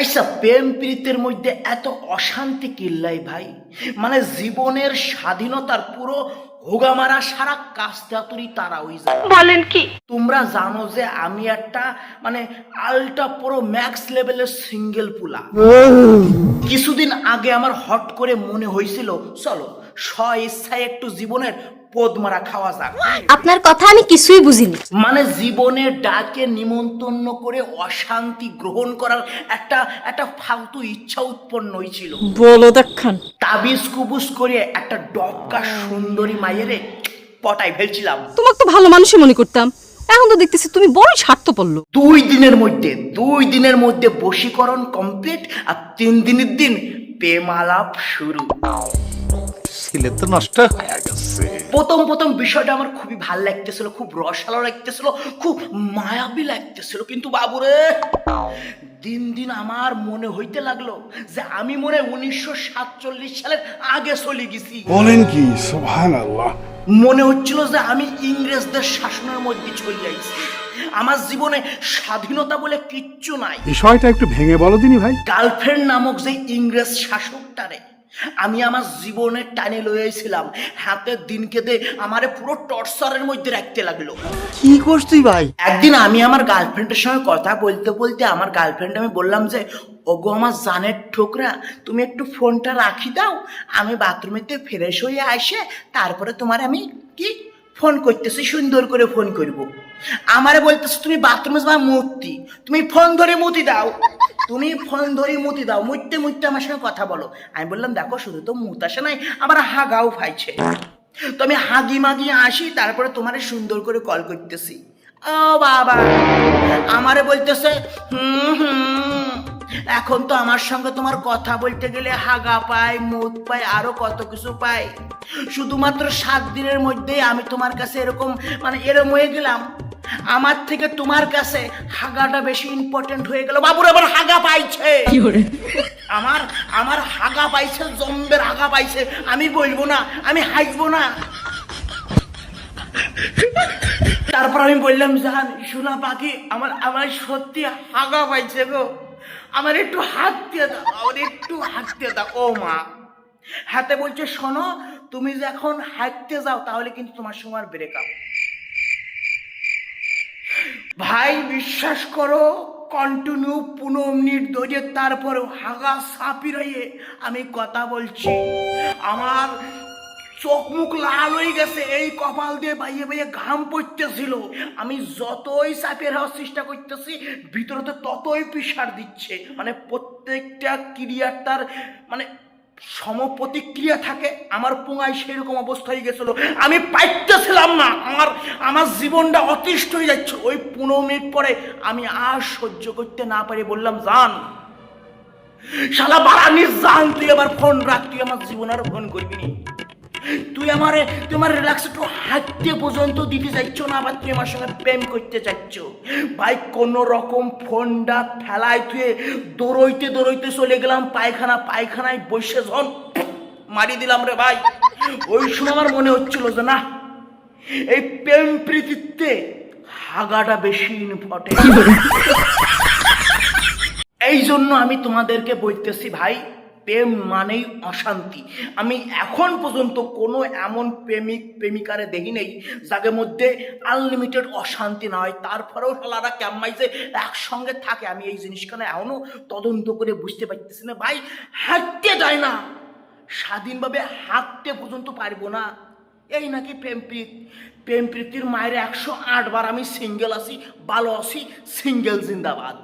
আচ্ছা প্রেম প্রীতের মধ্যে এত অশান্তি কিল্লাই ভাই। মানে জীবনের স্বাধীনতার পুরো হোগামারা সারা কাস্তাতুরি তারা যায়। বলেন কি? তোমরা জানো যে আমি একটা মানে আলটা পুরো ম্যাক্স লেভেলের সিঙ্গেল পুলা। কিছুদিন আগে আমার হট করে মনে হয়েছিল চলো স্ব ইচ্ছায় একটু জীবনের পদ মারা খাওয়া যাক। আপনার কথা আমি কিছুই বুঝিনি। মানে জীবনের ডাকে নিমন্ত্রণ করে অশান্তি গ্রহণ করার একটা একটা ফালতু ইচ্ছা উৎপন্ন হয়েছিল বলো দেখান তাবিজ কুবুজ করে একটা ডবকা সুন্দরী মায়েরে পটাই ফেলছিলাম। তোমাকে তো ভালো মানুষই মনে করতাম। এখন তো দেখতেছি তুমি বড় স্বার্থ পড়ল দুই দিনের মধ্যে দুই দিনের মধ্যে বশীকরণ কমপ্লিট আর তিন দিনের দিন প্রেম আলাপ শুরু। ছেলে তো নষ্ট হয়ে গেছে। প্রথম প্রথম বিষয়টা আমার খুবই ভালো লাগতেছিল খুব রসালো লাগতেছিল খুব মায়াবী লাগতেছিল। কিন্তু বাবুরে দিন দিন আমার মনে হইতে লাগল যে আমি মনে উনিশশো সাতচল্লিশ সালের আগে চলে গেছি। বলেন কি? মনে হচ্ছিল যে আমি ইংরেজদের শাসনের মধ্যে চলে আইছি আমার জীবনে স্বাধীনতা বলে কিচ্ছু নাই। বিষয়টা একটু ভেঙে বলো দিনি ভাই। গার্লফ্রেন্ড নামক যে ইংরেজ শাসকটারে আমি আমার জীবনের টানে লইয়াছিলাম হাতের দিনকে দে আমারে পুরো টর্চারের মধ্যে রাখতে লাগল। কি করছ তুই ভাই? একদিন আমি আমার গার্লফ্রেন্ডের সঙ্গে কথা বলতে বলতে আমার গার্লফ্রেন্ড আমি বললাম যে ওগো আমার জানের ঠোকরা তুমি একটু ফোনটা রাখি দাও। আমি বাথরুমেতে ফ্রেশ হয়ে আসে তারপরে তোমার আমি কি? ফোন করতেছি সুন্দর করে ফোন করব। আমারে বলতেছো তুমি বাথরুমে যাওয়া মূর্তি তুমি ফোন ধরে মুতি দাও। তুমি ফোন ধরে মুতি দাও মুততে মুততে আমার সঙ্গে কথা বলো। আমি বললাম, দেখো, শুধু তো মুত আসে নাই আমার হাগাও ফাইছে। তো আমি হাগি মাগি আসি, তারপরে তোমারে সুন্দর করে কল করতেছি। ও বাবা, আমারে বলতেছে এখন তো আমার সঙ্গে তোমার কথা বলতে গেলে হাগা পাই মুখ পাই আরও কত কিছু পাই শুধুমাত্র সাত দিনের মধ্যেই আমি তোমার কাছে এরকম মানে এরম হয়ে গেলাম। আমার থেকে তোমার কাছে হাগাটা বেশি ইম্পর্টেন্ট হয়ে গেল। বাবুর আবার হাগা পাইছে। আমার আমার হাগা পাইছে জম্বের হাগা পাইছে। আমি বলব না আমি হাসবো না। তারপর আমি বললাম জান শোনা পাখি আমার আমার সত্যি হাগা পাইছে গো। আমার একটু হাত দিয়ে দাও আমার একটু হাত দিয়ে দাও। ও মা হাতে বলছে শোনো তুমি যখন হাঁটতে যাও তাহলে কিন্তু তোমার সময় ব্রেকআপ ভাই, বিশ্বাস করো কন্টিনিউ পনেরো মিনিট ধরে তারপরে হাগা সাপি রয়ে আমি কথা বলছি। আমার চোখ মুখ লাল হয়ে গেছে, এই কপাল দিয়ে বাইয়ে বাইয়ে ঘাম পড়তেছিল। আমি যতই চাপের হওয়ার চেষ্টা করতেছি, ভিতরে ততই পিসার দিচ্ছে। মানে প্রত্যেকটা ক্রিয়ার তার মানে সম প্রতিক্রিয়া থাকে, আমার পোঙায় সেরকম অবস্থা হয়ে গেছিল। আমি পাইতেছিলাম না, আমার আমার জীবনটা অতিষ্ঠ হয়ে যাচ্ছে। ওই পনেরো মিনিট পরে আমি আর সহ্য করতে না পারি, বললাম, জান, শালা বাড়ানি জান তুই আবার ফোন রাখ, তুই আমার জীবন আর ফোন করবি নি। তুই আমারে তুই আমার রিল্যাক্স একটু হাঁটতে পর্যন্ত দিতে চাইছ না আবার তুই আমার সঙ্গে প্রেম করতে চাইছ? ভাই কোন রকম ফোনটা ফেলায় তুই দৌড়ইতে দৌড়ইতে চলে গেলাম পায়খানা পায়খানায় বসে যখন মারি দিলাম রে ভাই। ওই সময় আমার মনে হচ্ছিল যে না এই প্রেম প্রীতিতে হাগাটা বেশি ইম্পর্টেন্ট এই জন্য আমি তোমাদেরকে বলতেছি ভাই প্রেম মানেই অশান্তি। আমি এখন পর্যন্ত কোনো এমন প্রেমিক, প্রেমিকারে দেখি নেই, যাদের মধ্যে আনলিমিটেড অশান্তি না হয়। তারপরেও শালারা ক্যাম্মাইজে একসঙ্গে থাকে। আমি এই জিনিসখানে এখনও তদন্ত করে বুঝতে পারতেছি না। ভাই, হাঁটতে যায় না। স্বাধীনভাবে হাঁটতে পর্যন্ত পারব না। এই নাকি প্রেমপ্রীত প্রেমপ্রীতির মায়ের একশো আটবার আমি সিঙ্গেল আছি, ভালো আছি সিঙ্গেল জিন্দাবাদ।